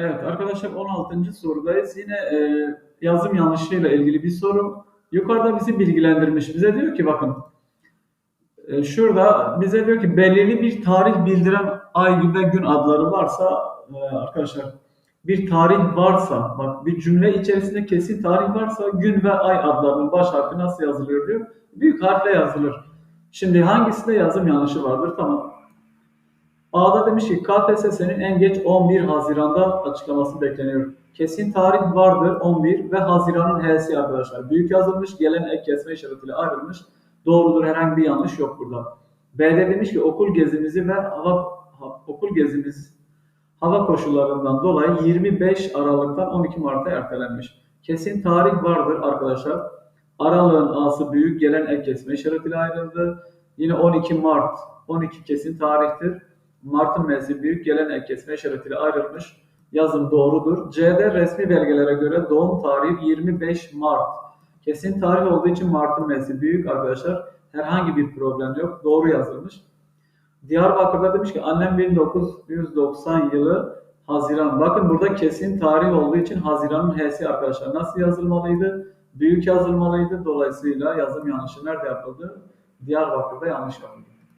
Evet arkadaşlar 16. sorudayız. Yine e, yazım yanlışıyla ilgili bir soru. Yukarıda bizi bilgilendirmiş. Bize diyor ki bakın e, şurada bize diyor ki belirli bir tarih bildiren ay ve gün adları varsa e, arkadaşlar bir tarih varsa bak bir cümle içerisinde kesin tarih varsa gün ve ay adlarının baş harfi nasıl yazılıyor diyor. Büyük harfle yazılır. Şimdi hangisinde yazım yanlışı vardır? Tamam. A'da demiş ki KPSS'nin en geç 11 Haziran'da açıklaması bekleniyor. Kesin tarih vardır 11 ve Haziran'ın H'si arkadaşlar. Büyük yazılmış, gelen ek kesme işaretiyle ayrılmış. Doğrudur herhangi bir yanlış yok burada. B'de demiş ki okul gezimizi ve hava ha- okul gezimiz hava koşullarından dolayı 25 Aralık'tan 12 Mart'a ertelenmiş. Kesin tarih vardır arkadaşlar. Aralığın A'sı büyük gelen ek kesme işaretiyle ayrıldı. Yine 12 Mart 12 kesin tarihtir. Mart'ın M'si büyük gelen ek kesme işaretiyle ayrılmış. Yazım doğrudur. C'de resmi belgelere göre doğum tarihi 25 Mart. Kesin tarih olduğu için Mart'ın M'si büyük arkadaşlar. Herhangi bir problem yok. Doğru yazılmış. Diyarbakır'da demiş ki annem 1990 yılı Haziran. Bakın burada kesin tarih olduğu için Haziran'ın H'si arkadaşlar nasıl yazılmalıydı? Büyük yazılmalıydı. Dolayısıyla yazım yanlışı nerede yapıldı? Diyarbakır'da yanlış yapıldı.